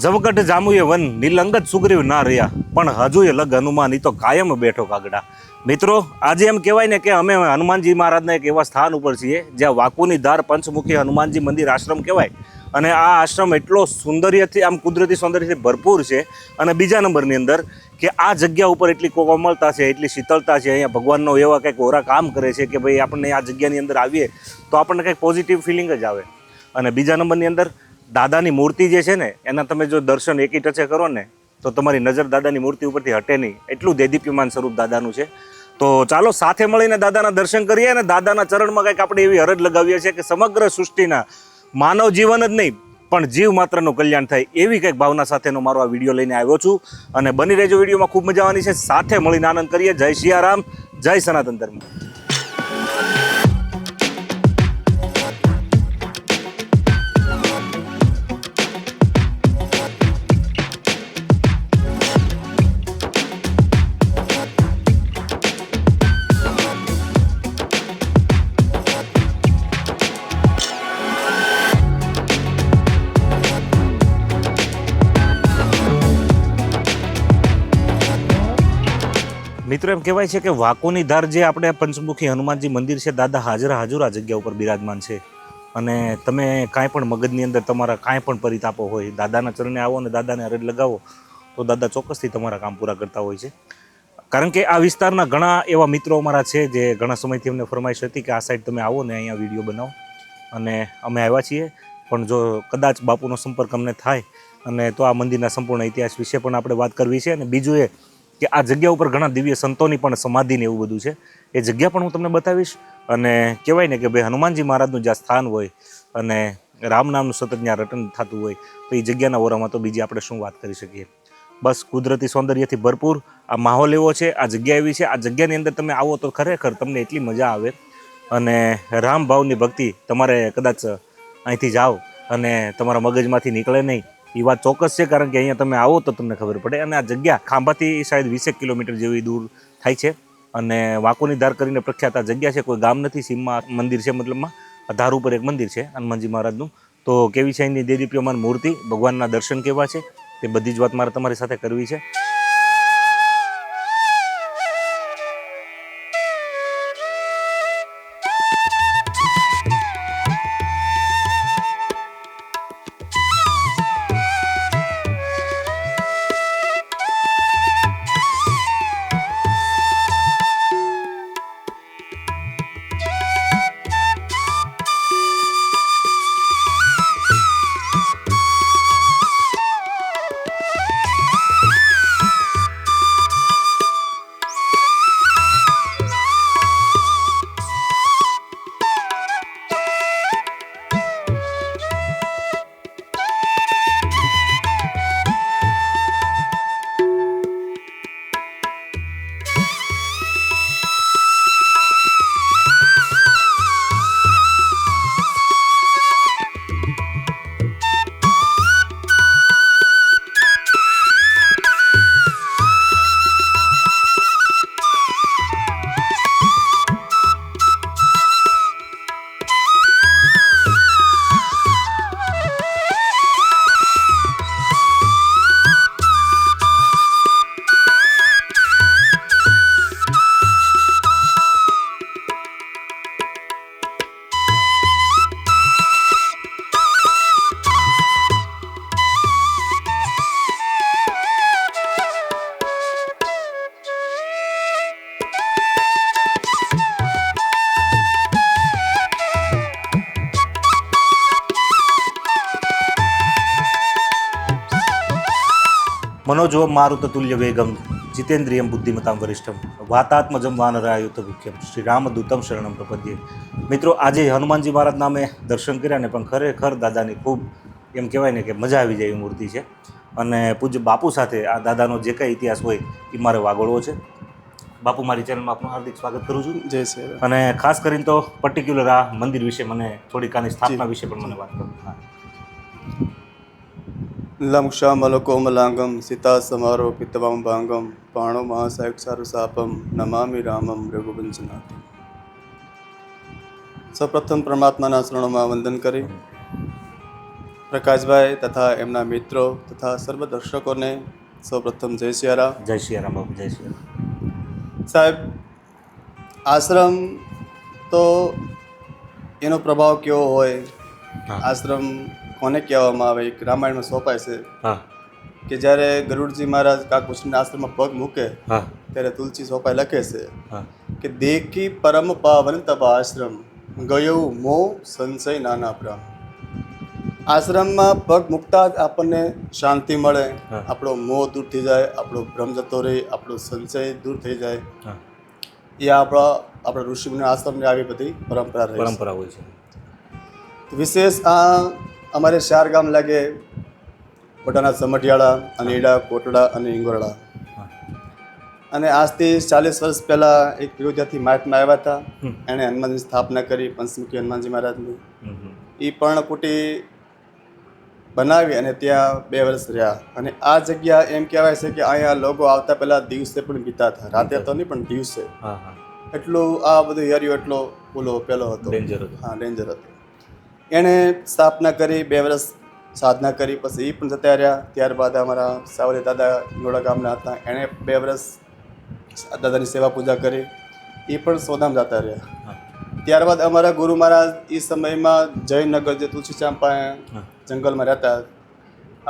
જવગઢ જામુએ one નિલંગત Sugriva ના રહ્યા, પણ હજુ એ લગ હનુમાન તો કાયમ બેઠો કાગડા. મિત્રો, આજે એમ કહેવાય ને કે અમે હનુમાનજી મહારાજના એક એવા સ્થાન ઉપર છીએ, જ્યાં વાકુની ધાર પંચમુખી હનુમાનજી મંદિર આશ્રમ કહેવાય. અને આ આશ્રમ એટલો સૌંદર્યથી, આમ કુદરતી સૌંદર્યથી ભરપૂર છે. અને બીજા નંબરની અંદર કે આ જગ્યા ઉપર એટલી કોમળતા છે, એટલી શીતળતા છે, અહીંયા ભગવાનનો એવા કંઈક ઓરા કામ કરે છે કે ભાઈ આપણને આ જગ્યાની અંદર આવીએ, તો આપણને કંઈક પોઝિટિવ ફિલિંગ જ આવે. અને બીજા નંબરની અંદર દાદાની મૂર્તિ જે છે ને, એના તમે જો દર્શન એકી ટચે કરો ને, તો તમારી નજર દાદાની મૂર્તિ ઉપરથી હટે નહીં. એટલું દેદીપ્યમાન સ્વરૂપ દાદાનું છે. તો ચાલો સાથે મળીને દાદાના દર્શન કરીએ અને દાદાના ચરણમાં કંઈક આપણે એવી હરજ લગાવીએ છીએ કે સમગ્ર સૃષ્ટિના માનવ જીવન જ નહીં, પણ જીવ માત્રનું કલ્યાણ થાય એવી કંઈક ભાવના સાથેનો મારો આ વીડિયો લઈને આવ્યો છું. અને બની રહેજો વિડીયોમાં ખૂબ મજા આવવાની છે. સાથે મળીને આનંદ કરીએ. જય સિયારામ જય સનાતન ધર્મ. મિત્રો, એમ કહેવાય છે કે વાકોની ધાર જે આપણે પંચમુખી હનુમાનજી મંદિર છે, દાદા હાજરા હાજર જગ્યા ઉપર બિરાજમાન છે. અને તમે કાંઈ પણ મગજની અંદર તમારા કાંઈ પણ પરિતાપો હોય, દાદાના ચરણે આવો અને દાદાને અરજ લગાવો, તો દાદા ચોક્કસથી તમારા કામ પૂરા કરતા હોય છે. કારણ કે આ વિસ્તારના ઘણા એવા મિત્રો અમારા છે, જે ઘણા સમયથી અમને ફરમાઈશ હતી કે આ સાઈડ તમે આવો ને અહીંયા વીડિયો બનાવો. અને અમે આવ્યા છીએ, પણ જો કદાચ બાપુનો સંપર્ક અમને થાય, અને તો આ મંદિરના સંપૂર્ણ ઇતિહાસ વિશે પણ આપણે વાત કરવી છે. અને બીજું એ કે આ જગ્યા ઉપર ઘણા દિવ્ય સંતોની પણ સમાધિ ને એવું બધું છે. એ જગ્યા પણ હું તમને બતાવીશ અને કહેવાય ને કે ભાઈ હનુમાનજી મહારાજનું જ્યાં સ્થાન હોય અને રામ નામનું સતત જ્યાં રટન થતું હોય, તો એ જગ્યાના ઓરામાં તો બીજી આપણે શું વાત કરી શકીએ? બસ કુદરતી સૌંદર્યથી ભરપૂર આ માહોલ એવો છે, આ જગ્યા એવી છે, આ જગ્યાની અંદર તમે આવો તો ખરેખર તમને એટલી મજા આવે. અને રામ ભાવની ભક્તિ તમારે કદાચ અહીંથી જાઓ અને તમારા મગજમાંથી નીકળે નહીં. એ વાત ચોક્કસ છે, કારણ કે અહીંયા તમે આવો તો તમને ખબર પડે. અને આ જગ્યા ખાંભાથી શાયદ વીસેક કિલોમીટર જેવી દૂર થાય છે. અને વાંકોની ધાર કરીને પ્રખ્યાત આ જગ્યા છે, કોઈ ગામ નથી સીમમાં મંદિર છે મતલબમાં. ધાર ઉપર એક મંદિર છે, હનુમાનજી મહારાજનું. તો કેવી છે એની દેદીપ્યમાન મૂર્તિ? ભગવાનના દર્શન કેવા છે? તે બધી જ વાત મારે તમારી સાથે કરવી છે. મનોજવમ મારુત તુલ્ય વેગમ જીતેન્દ્રિયમ બુદ્ધિમતામ વરિષ્ઠમ વાતાત્મજમ વાનરાયુત મુખ્યમ શ્રી રામદૂતમ શરણમ પ્રપદ્યે મિત્રો આજે હનુમાનજી મહારાજ નામે દર્શન કર્યા ને પણ ખરેખર દાદાની ખૂબ એમ કહેવાય ને કે મજા આવી જાય એવી મૂર્તિ છે. અને પૂજ્ય બાપુ સાથે આ દાદાનો જે કાંઈ ઇતિહાસ હોય એ મારે વાગોળવો છે. બાપુ મારી ચેનલમાં આપનું હાર્દિક સ્વાગત કરું છું. જય શ્રી અને ખાસ કરીને તો પર્ટિક્યુલર આ મંદિર વિશે મને થોડીક આની સ્થાપના વિશે પણ મને વાત કરું. હા. લમ ક્ષમલકોમલાંગમ સીતા સમારો પિતવામ ભાંગમ પાણો મહાસાયક્ષારુ સાપમ નમામિ રામમ રઘુવંશનાથ સૌપ્રથમ પરમાત્માના ચરણોમાં વંદન કરી. પ્રકાશભાઈ તથા એમના મિત્રો તથા સર્વ દર્શકોને સૌપ્રથમ જય સિયારામ જય શ્રી બાબુ જય શ્રી સાહેબ આશ્રમ તો એનો પ્રભાવ કેવો હોય? આશ્રમ કોને કહેવામાં આવે એક રામાયણમાં સોંપાય છે. હા. કે જ્યારે ગરુડજી મહારાજ કાકભૂષણના આશ્રમમાં પગ મૂકે ત્યારે તુલસી સોંપાય લખે છે કે દેખી પરમ પાવન તપા આશ્રમ ગયો મો સંશય નાના પ્રામ આશ્રમમાં પગ મૂકતા જ આપણને શાંતિ મળે આપણો મોહ દૂર થઈ જાય આપણો ભ્રમ જતો રહે આપણો સંશય દૂર થઈ જાય. એ આપણા આપણા ઋષિમુનિ આશ્રમની આવી બધી પરંપરા. પરંપરા હોય છે. વિશેષ આ અમારે ચાર ગામ લાગે. પોતાના સમઢિયાળા અનેડા કોટડા અને ઇંગોરડા અને આજથી ચાલીસ વર્ષ પહેલાં એક વિરોધાથી માર્ગમાં આવ્યા હતા. એણે હનુમાનની સ્થાપના કરી પંચમુખી હનુમાનજી મહારાજની. એ પર્ણકુટી બનાવી અને ત્યાં બે વર્ષ રહ્યા. અને આ જગ્યા એમ કહેવાય છે કે અહીંયા લોકો આવતા પહેલાં દિવસે પણ બીતા હતા. રાતે તો નહીં પણ દિવસે. એટલું આ બધું એરિયો એટલો ઓલો પેલો હતો. ડેન્જર હતો. હા ડેન્જર હતો. એણે સ્થાપના કરી બે વર્ષ સાધના કરી પછી એ પણ જતા રહ્યા. ત્યારબાદ અમારા સાવરી દાદા ગોળા ગામના હતા. એણે બે વર્ષ દાદાની સેવા પૂજા કરી. એ પણ સોદામ જતા રહ્યા. ત્યારબાદ અમારા ગુરુ મહારાજ એ સમયમાં જયનગર જે તુલસીશ્યામ પાસે જંગલમાં રહેતા.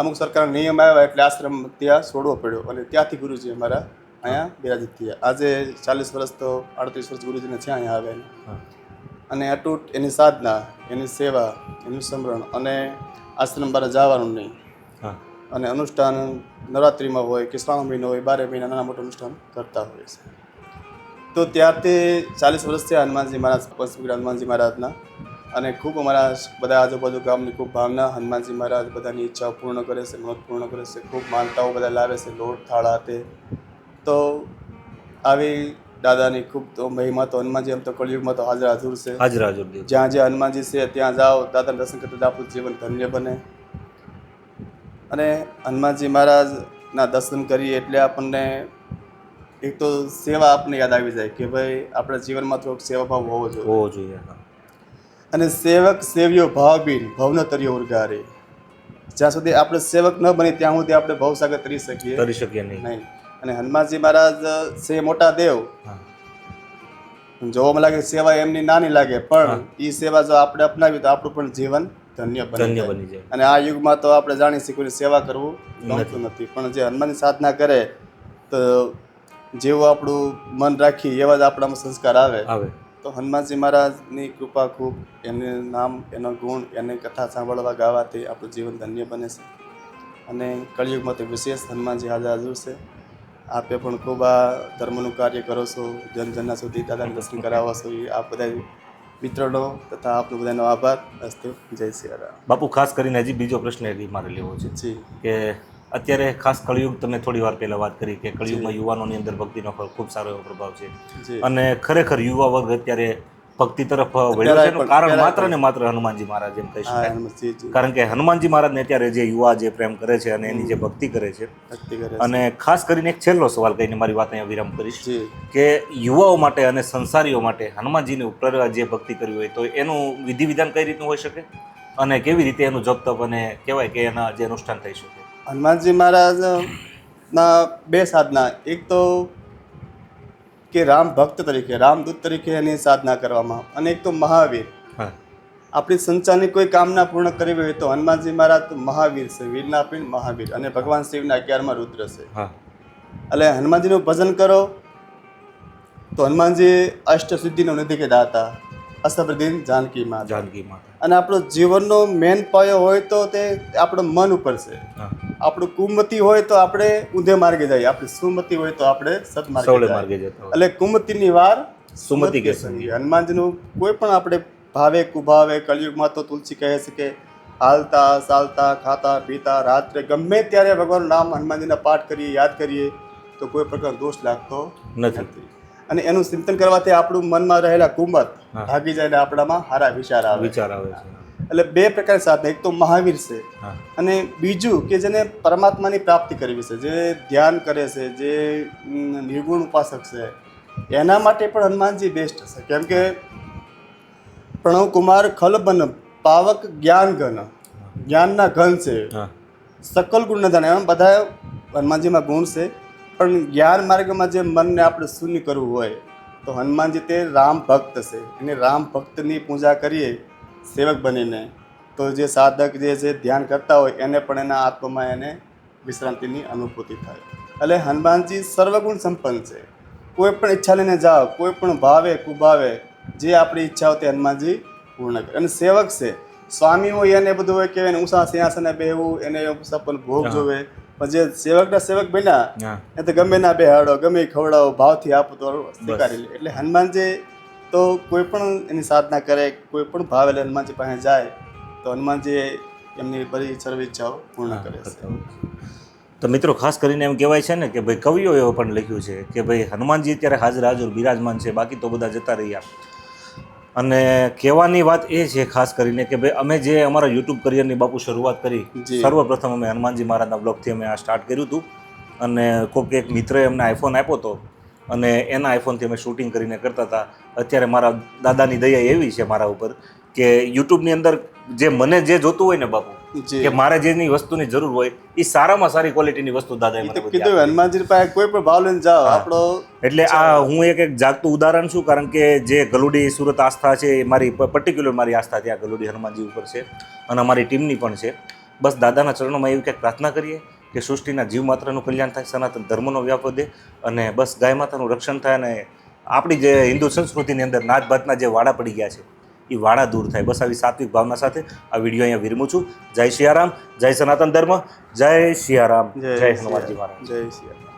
અમુક સરકારના નિયમ આવ્યા એટલે આશ્રમ ત્યાં છોડવો પડ્યો. અને ત્યાંથી ગુરુજી અમારા અહીંયા બિરાજિત થયા. આજે ચાલીસ વર્ષ તો અડત્રીસ વર્ષ ગુરુજીને છે અહીંયા આવ્યા હા. અને અતૂટ એની સાધના એની સેવા એનું સમરણ અને આશ્રમ બારે જવાનું નહીં. અને અનુષ્ઠાન નવરાત્રિમાં હોય કે શ્રાવણ મહિનો હોય બારે મહિના નાના મોટા અનુષ્ઠાન કરતા હોય છે તો ત્યારથી ચાલીસ વર્ષ છે હનુમાનજી મહારાજ પંચમુખી હનુમાનજી મહારાજના. અને ખૂબ અમારા બધા આજુબાજુ ગામની ખૂબ ભાવના હનુમાનજી મહારાજ બધાની ઈચ્છાઓ પૂર્ણ કરે છે મનોત પૂર્ણ કરે છે ખૂબ માનતાઓ બધા લાવે છે લોટ થાળા તે તો આવી દાદાની ખૂબ તો મહિમા તો હનુમાનજી એમ તો કળિયુગમાં તો હાજર હાજર છે. હાજર હાજર જ્યાં જ્યાં હનુમાનજી છે ત્યાં જાઓ દાદાના દર્શન કરતા આપણું જીવન ધન્ય બને. અને હનુમાનજી મહારાજના દર્શન કરીએ એટલે આપણને એક તો સેવા આપણને યાદ આવી જાય કે ભાઈ આપણા જીવનમાં થોડોક સેવાભાવ હોવો જોઈએ. હોવો જોઈએ અને સેવક સેવ્યો ભાવબીન ભવન તર્યો ઉર્ગારે. જ્યાં સુધી આપણે સેવક ન બની ત્યાં સુધી આપણે ભવસાગર કરી શકીએ કરી શકીએ નહીં. નહીં. અને હનુમાનજી મહારાજ છે મોટા દેવ. જોવામાં લાગે સેવા એમની નાની લાગે પણ એ સેવા જો આપણે અપનાવી તો આપણું પણ જીવન ધન્ય ધન્ય બની જાય. અને આ યુગમાં તો આપણે જાણી શીખવું સેવા કરવું ગમતું નથી. પણ જે હનુમાનની સાધના કરે તો જેવું આપણું મન રાખી એવા જ આપણામાં સંસ્કાર આવે. આવે. તો હનુમાનજી મહારાજની કૃપા ખૂબ એનું નામ એનો ગુણ એની કથા સાંભળવા ગાવાથી આપણું જીવન ધન્ય બને છે. અને કળિયુગમાં તો વિશેષ હનુમાનજી હાજર હાજર છે. આપે પણ ખૂબ આ ધર્મનું કાર્ય કરો છો જન જનના સુધી દાદાને દર્શન કરાવો છો આપ બધા મિત્રોનો તથા આપનો બધાનો આભાર. અસ્તુ જય શ્રી રામ. બાપુ ખાસ કરીને હજી બીજો પ્રશ્ન એ મારે લેવો છે જી. કે અત્યારે ખાસ કળિયુગ તમે થોડી વાર પહેલાં વાત કરી કે કળિયુગમાં યુવાનોની અંદર ભક્તિનો ખૂબ સારો એવો પ્રભાવ છે. અને ખરેખર યુવા વર્ગ અત્યારે ભક્તિ તરફ વળ્યો છે કારણ માત્ર ને માત્ર હનુમાનજી મહારાજ એમ કહી શકાય. કારણ કે હનુમાનજી મહારાજને અત્યારે જે યુવા જે પ્રેમ કરે છે અને એની જે ભક્તિ કરે છે. ભક્તિ કરે અને ખાસ કરીને એક છેલ્લો સવાલ કહીને મારી વાત અહીંયા વિરામ કરીશ કે યુવાઓ માટે અને સંસારીઓ માટે હનુમાનજીની ઉપર જે ભક્તિ કરવી હોય તો એનું વિધિ વિધાન કઈ રીતનું હોઈ શકે? અને કેવી રીતે એનું જપ તપ અને કહેવાય કે એના જે અનુષ્ઠાન થઈ શકે? હનુમાનજી મહારાજના બે સાધના. એક તો કે રામ ભક્ત તરીકે રામદૂત તરીકે એની સાધના કરવામાં. અને એક તો મહાવીર. આપણી સંચારની કોઈ કામના પૂર્ણ કરવી હોય તો હનુમાનજી મહારાજ મહાવીર છે વીરના પિંડ મહાવીર અને ભગવાન શિવના અગિયારમાં રુદ્ર છે. એટલે હનુમાનજીનું ભજન કરો તો હનુમાનજી અષ્ટસિદ્ધિનો નિધિ કે દાતા. અસબરદીન જાનકી માં જાનકી માં અને આપણો જીવનનો મેન પાયો હોય તો તે આપણો મન ઉપર છે. હા. આપણું કુમતી હોય તો આપણે ઊંધે માર્ગે જઈએ. આપણે સુમતી હોય તો આપણે સદમાર્ગે માર્ગે જતા એટલે કુમતીની વાર સુમતિ કે. હનુમાનજીનું કોઈ પણ આપણે ભાવે કુભાવે કળિયુગમાં તો તુલસી કહે છે કે હાલતા ચાલતા ખાતા પીતા રાત્રે ગમે ત્યારે ભગવાનનું નામ હનુમાનજીના પાઠ કરીએ યાદ કરીએ તો કોઈ પ્રકાર દોષ લાગતો નથી. અને એનું ચિંતન કરવાથી આપણું મનમાં રહેલા કુંભત ભાગી જાય ને આપણામાં સારા વિચાર આવે. વિચાર આવે છે. એટલે બે પ્રકારની સાધના. એક તો મહાવીર છે અને બીજું કે જેને પરમાત્માની પ્રાપ્તિ કરવી છે જે ધ્યાન કરે છે જે નિર્ગુણ ઉપાસક છે એના માટે પણ હનુમાનજી બેસ્ટ છે. કેમ કે પ્રણવ કુમાર ખલબન પાવક જ્ઞાન ઘન. જ્ઞાનના ઘન છે. સકલ ગુણ ધન. એમ બધા હનુમાનજીમાં ગુણ છે. પણ જ્ઞાન માર્ગમાં જે મનને આપણે શૂન્ય કરવું હોય તો હનુમાનજી તે રામ ભક્ત છે. એને રામ ભક્તની પૂજા કરીએ સેવક બનીને તો જે સાધક જે છે ધ્યાન કરતા હોય એને પણ એના આત્મામાં એને વિશ્રાંતિની અનુભૂતિ થાય. એટલે હનુમાનજી સર્વગુણ સંપન્ન છે. કોઈ પણ ઈચ્છા લઈને જાઓ કોઈ પણ ભાવે કુભાવે જે આપણી ઈચ્છા હોય તે હનુમાનજી પૂર્ણ કરે. અને સેવક છે. સ્વામી હોય એને બધું હોય કે એને ઊંચા સિંહાસને બેહવું એને સપન ભોગ જોવે. પણ જે સેવકના સેવક બન્યા એ તો ગમે ના બેહાડો ગમે ખવડાવો ભાવથી આપો તો સ્વીકારી લે. એટલે હનુમાનજી તો કોઈ પણ એની સાધના કરે કોઈ પણ ભાવ એટલે હનુમાનજી પાસે જાય તો હનુમાનજી એમની બધી સર્વ ઈચ્છાઓ પૂર્ણ કરે છે. તો મિત્રો ખાસ કરીને એમ કહેવાય છે ને કે ભાઈ કવિઓ એવો પણ લખ્યું છે કે ભાઈ હનુમાનજી અત્યારે હાજર હાજર બિરાજમાન છે બાકી તો બધા જતા રહ્યા. અને કહેવાની વાત એ છે ખાસ કરીને કે ભાઈ અમે જે અમારા યુટ્યુબ કરિયરની બાપુ શરૂઆત કરી. સર્વપ્રથમ અમે હનુમાનજી મહારાજના બ્લોગથી અમે આ સ્ટાર્ટ કર્યું હતું. અને કોઈક એક મિત્રએ અમને આઈફોન આપ્યો હતો અને એના આઈફોનથી અમે શૂટિંગ કરીને કરતા હતા. અત્યારે મારા દાદાની દયા એવી છે મારા ઉપર કે યુટ્યુબની અંદર જે મને જે જોતું હોય ને બાપુ કે મારે જેની વસ્તુની જરૂર હોય એ સારામાં સારી ક્વોલિટીની વસ્તુ દાદા કીધું હનુમાનજી પાસે કોઈ પણ ભાવ લઈને જાઓ આપણો એટલે આ હું એક એક જાગતું ઉદાહરણ છું કારણ કે જે ગલુડી સુરત આસ્થા છે એ મારી પર્ટિક્યુલર મારી આસ્થા ત્યાં ગલુડી હનુમાનજી ઉપર છે અને અમારી ટીમની પણ છે. બસ દાદાના ચરણોમાં એવી કંઈક પ્રાર્થના કરીએ કે સૃષ્ટિના જીવ માત્રનું કલ્યાણ થાય સનાતન ધર્મનો વ્યાપ વધે અને બસ ગાય માતાનું રક્ષણ થાય અને આપણી જે હિન્દુ સંસ્કૃતિની અંદર નાત ભાતના જે વાડા પડી ગયા છે એ વાડા દૂર થાય. બસ આવી સાત્વિક ભાવના સાથે આ વીડિયો અહીંયા વિરમું છું. જય સિયારામ જય સનાતન ધર્મ જય સિયારામ જય હનુમાનજી મહારાજ. જય શ્રી રામ.